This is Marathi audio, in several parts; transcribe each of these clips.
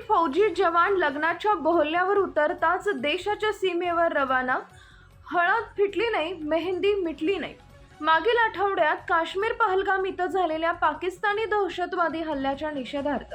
फौजी जवान लग्नाच्या बोहल्यावर उतरताच देशाच्या सीमेवर रवाना. हळद फिटली नाही मेहंदी मिटली नाही. मागील आठवड्यात काश्मीर पहलगाम इथं झालेल्या पाकिस्तानी दहशतवादी हल्ल्याच्या निषेधार्थ.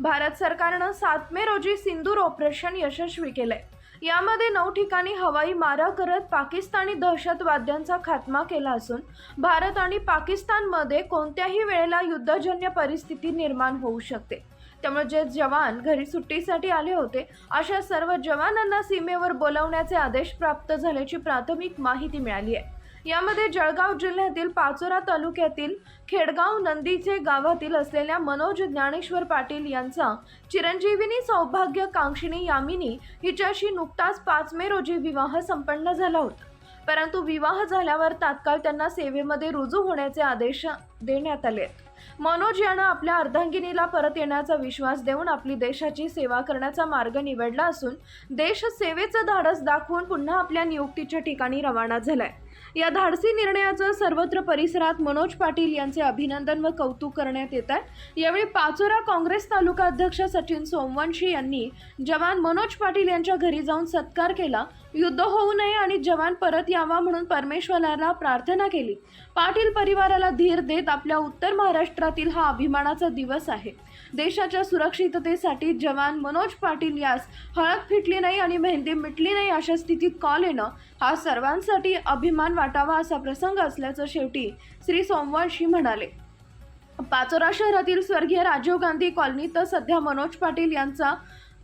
भारत सरकारनं सात मे रोजी सिंदूर ऑपरेशन यशस्वी केलंय. यामध्ये नऊ ठिकाणी हवाई मारा करत पाकिस्तानी दहशतवाद्यांचा खात्मा केला असून भारत आणि पाकिस्तानमध्ये कोणत्याही वेळेला युद्धजन्य परिस्थिती निर्माण होऊ शकते. त्यामुळे जे जवान घरी सुट्टीसाठी आले होते. अशा सर्व जवानांना सीमेवर बोलावण्याचे आदेश प्राप्त झाल्याची प्राथमिक माहिती मिळाली आहे. यामध्ये जळगाव जिल्ह्यातील पाचोरा तालुक्यातील खेडगाव नंदीचे गावातील असलेल्या मनोज ज्ञानेश्वर पाटील यांचा चिरंजीविनी सौभाग्य कांक्षिणी यामिनी हिच्याशी नुकताच पाच मे रोजी विवाह संपन्न झाला होता. परंतु विवाह झाल्यावर तात्काळ त्यांना सेवेमध्ये रुजू होण्याचे आदेश देण्यात आले. मनोज यानं आपल्या अर्धांगिनीला परत येण्याचा विश्वास देऊन आपली देशाची सेवा करण्याचा मार्ग निवडला असून देश सेवेचं धाडस दाखवून पुन्हा आपल्या नियुक्तीच्या ठिकाणी रवाना झालाय. या धाडसी निर्णयाचं सर्वत्र परिसरात मनोज पाटील यांचे अभिनंदन व कौतुक करण्यात येत आहे. यावेळी पाचोरा काँग्रेस तालुका अध्यक्ष सचिन सोमवंशी यांनी जवान मनोज पाटील यांच्या घरी जाऊन सत्कार केला. युद्ध होऊ नये आणि जवान परत यावा म्हणून परमेश्वराला प्रार्थना केली. पाटील परिवाराला धीर देत आपल्या उत्तर महाराष्ट्रातील हा अभिमानाचा दिवस आहे. देशाच्या सुरक्षिततेसाठी जवान मनोज पाटील यास हळद फिटली नाही आणि मेहंदी मिटली नाही अशा स्थितीत कॉल येणं हा सर्वांसाठी अभिमान गाठावा असा प्रसंग असल्याचं शेवटी श्री सोमवंशी म्हणाले. पाचोरा शहरातील स्वर्गीय राजीव गांधी कॉलनीत सध्या मनोज पाटील यांचा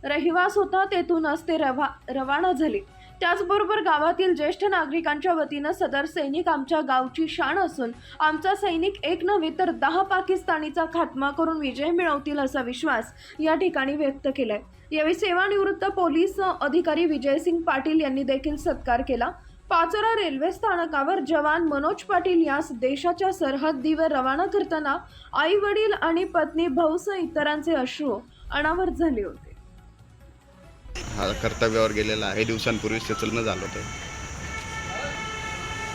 रहिवास होता तेथूनच ते रवा रवाना झाले. त्याचबरोबर गावातील ज्येष्ठ नागरिकांच्या वतीनं सदर सैनिक आमच्या गावची शान असून आमचा सैनिक एक नव्हे तर दहा पाकिस्तानीचा खात्मा करून विजय मिळवतील असा विश्वास या ठिकाणी व्यक्त केलाय. यावेळी सेवानिवृत्त पोलीस अधिकारी विजयसिंग पाटील यांनी देखील सत्कार केला. पाचोरा रेल्वे स्थानकावर जवान मनोज पाटील यास देशाच्या सरहद्दीवर रवाना करताना आई वडील आणि पत्नी भाऊसह इतरांचे अश्रू अनावर झाले होते. हा कर्तव्यावर गेलेला आहे. दिवसांपूर्वीच त्याचं लग्न झालं होतं.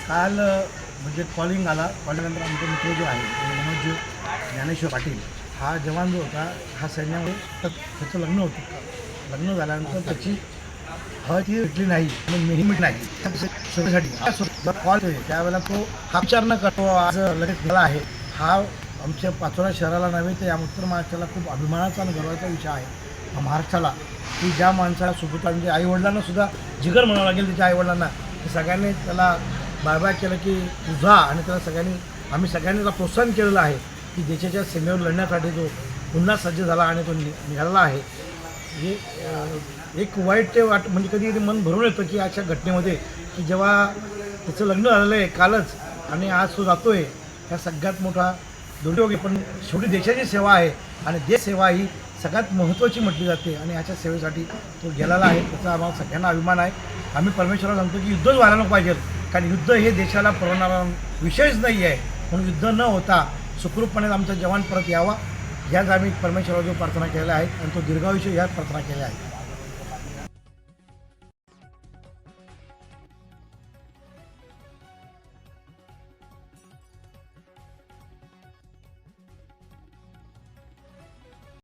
काल अ, म्हणजे कॉलिंग आला. कॉलिंगनंतर आमचा मित्र जो आहे म्हणजे मनोज ज्ञानेश्वर पाटील हा जवान जो होता हा सैन्यामध्ये तर त्याचं लग्न होतं. लग्न झाल्यानंतर त्याची हळद ही भेटली नाही. आणि मेही मिट नाही. सोबतीसाठी कॉल त्यावेळेला तो हा विचार न करतो आज लगेच झाला आहे. हा आमच्या पाचोरा शहराला नव्हे तर या उत्तर महाराष्ट्राला खूप अभिमानाचा आणि गर्वाचा विषय आहे. महाराष्ट्राला. की ज्या माणसाला सोबत म्हणजे आईवडिलांना सुद्धा जिगर म्हणावं लागेल त्याच्या आईवडिलांना की सगळ्यांनी त्याला बायबाय केलं की तुझा आणि त्याला सगळ्यांनी आम्ही सगळ्यांनी त्याला प्रोत्साहन केलेलं आहे की देशाच्या सीमेवर लढण्यासाठी जो पुन्हा सज्ज झाला आणि तो नि आहे. हे एक वाईट ते वाट म्हणजे कधी कधी मन भरून येतं की अशा घटनेमध्ये की जेव्हा त्याचं लग्न झालेलं आहे कालच आणि आज तो जातो आहे ह्या सगळ्यात मोठा दुर्योग पण शेवटी देशाची सेवा आहे आणि देशसेवा ही सगळ्यात महत्त्वाची म्हटली जाते आणि ह्याच्या सेवेसाठी तो गेलेला आहे. त्याचा आम्हाला सगळ्यांना अभिमान आहे. आम्ही परमेश्वराला सांगतो की युद्धच व्हायला नको पाहिजे कारण युद्ध हे देशाला परवणारा विषयच नाही आहे. म्हणून युद्ध न होता सुखरूपपणे आमचा जवान परत यावा. ह्याच आम्ही परमेश्वराजवळ प्रार्थना केलेल्या आहेत आणि तो दीर्घायुष्य ह्याच प्रार्थना केल्या आहेत